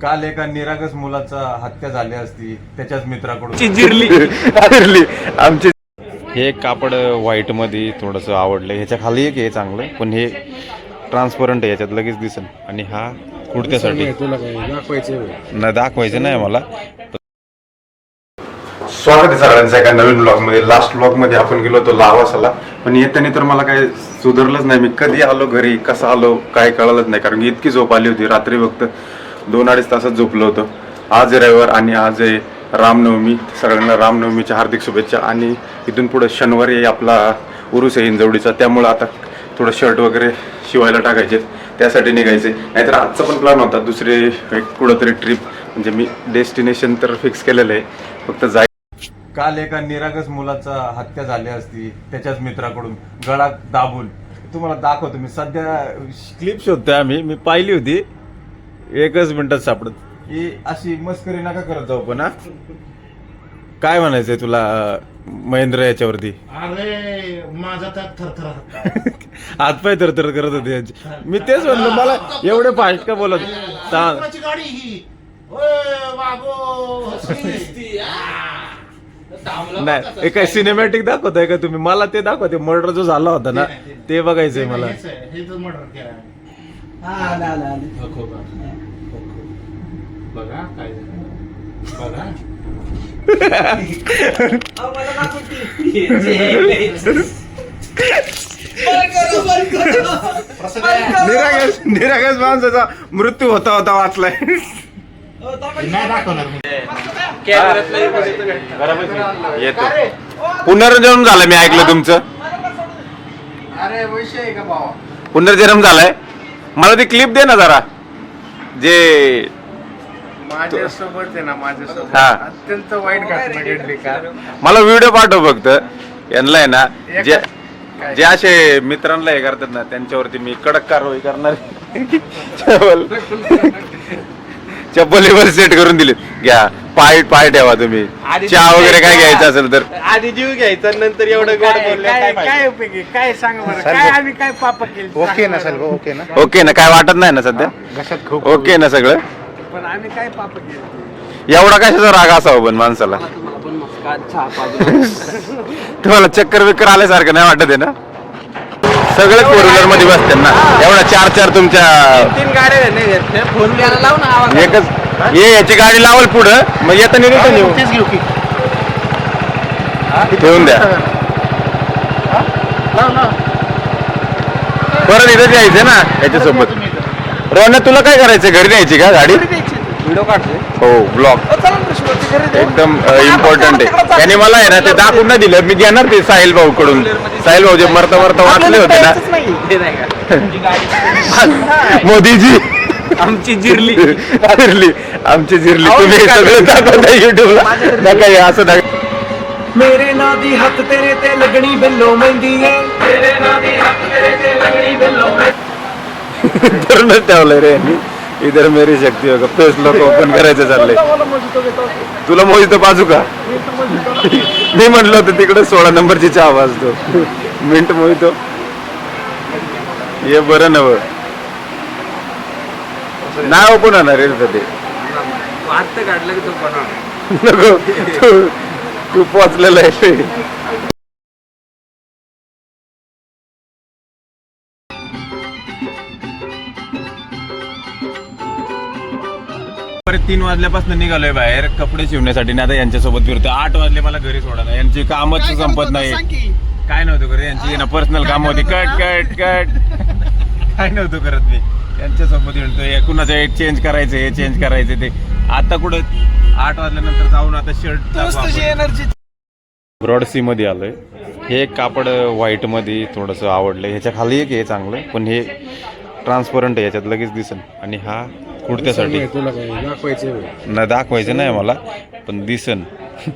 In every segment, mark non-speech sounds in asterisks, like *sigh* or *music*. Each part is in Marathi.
काल एका निरागस मुलाचा हत्या झाली असती त्याच्याच मित्राकडून. जिरली. *laughs* जिरली. आमची हे कापड व्हाईटमध्ये थोडस आवडलं. ह्याच्या खाली एक आहे चांगलं पण हे ट्रान्सपरंट आहे याच्यात लगेच दिसन. आणि हा दाखवायचं न दाखवायचं नाही मला. स्वागत आहे सगळ्यांचं एका नवीन ब्लॉगमध्ये लास्ट ब्लॉगमध्ये आपण गेलो होतो लावासाला पण येताना तर मला काय सुधारलंच नाही. मी कधी आलो घरी कसं आलो काय कळलंच नाही. कारण की इतकी झोप आली होती रात्री फक्त. दोन अडीच तासात झोपलो होतो. आज रविवार आणि आज आहे रामनवमी. सगळ्यांना रामनवमीच्या हार्दिक शुभेच्छा आणि इथून पुढे शनिवारी आहे आपला उरुस आहे इंजवडीचा त्यामुळं आता थोडं शर्ट वगैरे शिवायला टाकायचे. त्यासाठी निघायचे. नाहीतर आजचा पण प्लॅन होता. दुसरे एक कुठंतरी ट्रिप म्हणजे मी डेस्टिनेशन तर फिक्स केलेलं आहे. फक्त जाय काल एका निरागस मुलाचा हत्या झाली असती त्याच्याच मित्राकडून. गळा दाबून. तुम्हाला दाखवतो. मी सध्या क्लिप शोधतोय आम्ही. मी पाहिली होती. एकच मिनिटात सापडत. ही अशी मस्करी नका करत जाऊ पण हा. काय म्हणायचंय तुला अं, महेंद्र याच्यावरती? अरे माझा तर *laughs* थरथर हातपाय तर तर करत होते यांचे. मी तेच म्हणलं मला एवढे फास्ट का बोलत? सांग कोणाची गाडी ही. ओय, वागो नाही हे काय सिनेमॅटिक दाखवताय का तुम्ही? मला ते दाखवते मर्डर जो झाला होता ना ते बघायचंय मला. हेच आहे, हे तर मर्डर केलं बघा काय झालं. बघा. निरागस निरागस माणसाचा मृत्यू होता होता वाचलाय नाही दाखवणार मी. येतो. पुनर्जन्म झालं मी ऐकलं तुमचं. अरे वैश्य आहे का भावा? पुनर्जन्म झालाय. मला ती क्लिप दे ना जरा. जे माझ्यासोबत आहे ना माझ्यासोबत. हा. अत्यंत वाईट घटना घडली का? मला व्हिडिओ पाठव फक्त. यांना आहे ना जे? जे असे मित्रांना हे करतात ना त्यांच्यावरती मी कडक कारवाई करणार *laughs* चप्पलीवर सेट करून दिली घ्या. पाय पाय ठेवा तुम्ही. चहा वगैरे काय घ्यायचं. असेल तर. आधी जीव घ्यायचा नंतर एवढं गोड काय बोललं काय काय काय फायदा? उपयोग? आहे? काय सांग बरं? काय आम्ही काय पाप केली? ओके ना सर ओके ना. ओके ना. काय वाटत नाही ना सध्या? घशात खूप ओके ना सगळं. पण आम्ही काय पाप केली? एवढा कशाचा राग असावा पण माणसाला? तुम्हाला *laughs* चक्कर बिक्कर आल्यासारखं नाही वाटत आहे ना? सगळे फोर व्हीलरमध्ये बसते ना. एवढा चार चार तुमच्या तीन गाड्या. फोन लाव ना आवाज. एकच ये याची गाडी लावल पुढं. मग येताना रिटर्न येऊ तेच घेऊ की. ठेवून द्या. परत इथं यायचं ना याच्यासोबत. रोहन तुला काय करायचं घरी न्यायची का गाडी? व्हिडिओ काढतोय. हो ब्लॉग एकदम इम्पॉर्टंट आहे. त्याने मला आहे ना ते दाखवून नाही दिलं. मी घेणार ते साहिल भाऊ कडून म्हणजे साहिल भाऊ जे मरता मरता वाचले होते ना. *laughs* मोदीजी. आमची जिरली. जिरली. आमची जिरली. तुम्ही सगळं दाखवता युट्यूबला नका असं दाखव मेरे ना दी हत तेरे ते लगणी बिल्लो मेहंदी मेरे ना दी हत तेरे ते लगणी बिल्लो *laughs* ठेवलंय रे इधर मेरी शक्ती हो फेस लोक ओपन करायचं चाललंय तुला मोहित बाजू का? मी म्हटलं होतं तिकडे सोळा नंबरची चहा वाजतो. Mint mojito. हे बरं नव. नाही ओपन होणार रे ते हात काढलं की तो बनवणार नको तू तू पोचलेला आहे. परत तीन वाजल्यापासून निघालोय बाहेर कपडे शिवण्यासाठी. आणि आता यांच्यासोबत फिरतो आठ वाजले मला घरी सोडा यांची कामच संपत नाही. काय नव्हतं करत. यांची ना पर्सनल काम होती. कट कट कट काय नव्हतं करत मी. यांच्यासोबत हे कुणाचं हे चेंज करायचं हे चेंज करायचं ते. आता कुठं? आठ वाजल्यानंतर जाऊन आता शर्ट ब्रॉडसी मध्ये आलोय. हे कापड व्हाईटमध्ये थोडंसं आवडलं ह्याच्या खाली एक आहे चांगलं पण हे ट्रान्सपरंट आहे याच्यात लगेच दिसन. आणि हा कुर्त्यासाठी तुला काय दाखवायचं न दाखवायचं नाही मला पण दिसन. *laughs*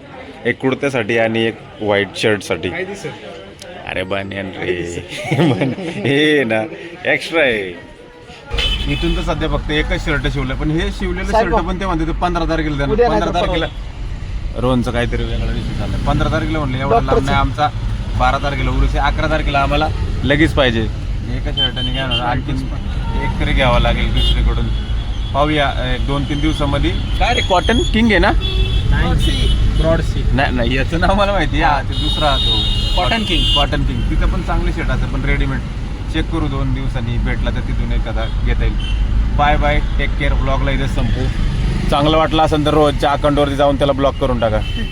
एक कुर्त्यासाठी आणि एक व्हाईट शर्टसाठी अरे बनियन रे. *laughs* बन- हे ना एक्स्ट्रा आहे. इथून तर सध्या फक्त एकच शर्ट शिवलं पण हे शिवलेलं शर्ट पण ते म्हणते ते पंधरा तारखेला देणार. पंधरा तारखेला रोहनचं काहीतरी वेगळा विषय झाला पंधरा तारखेला म्हणलं एवढं लांब नाही आमचा. बारा तारखेला उरुस आहे. अकरा तारखेला आम्हाला लगेच पाहिजे. एका शर्टाने काय होणार आणखी एक तरी घ्यावा लागेल दुसरीकडून. पाहूया एक दोन तीन दिवसामध्ये. काय रे कॉटन किंग आहे ना? ब्रॉड सी नाही नाही याचं नाव मला माहिती आहे. हा ते दुसरा तो. Cotton King. कॉटन किंग तिथं पण चांगले शेट असतात पण रेडीमेड चेक करू दोन दिवसांनी. भेटला तर तिथून एखादा घेता येईल. बाय बाय टेक केअर ब्लॉगला इथं संपू. चांगलं वाटलं असेल तर रोजच्या अकाउंटवरती जाऊन त्याला ब्लॉक करून टाका.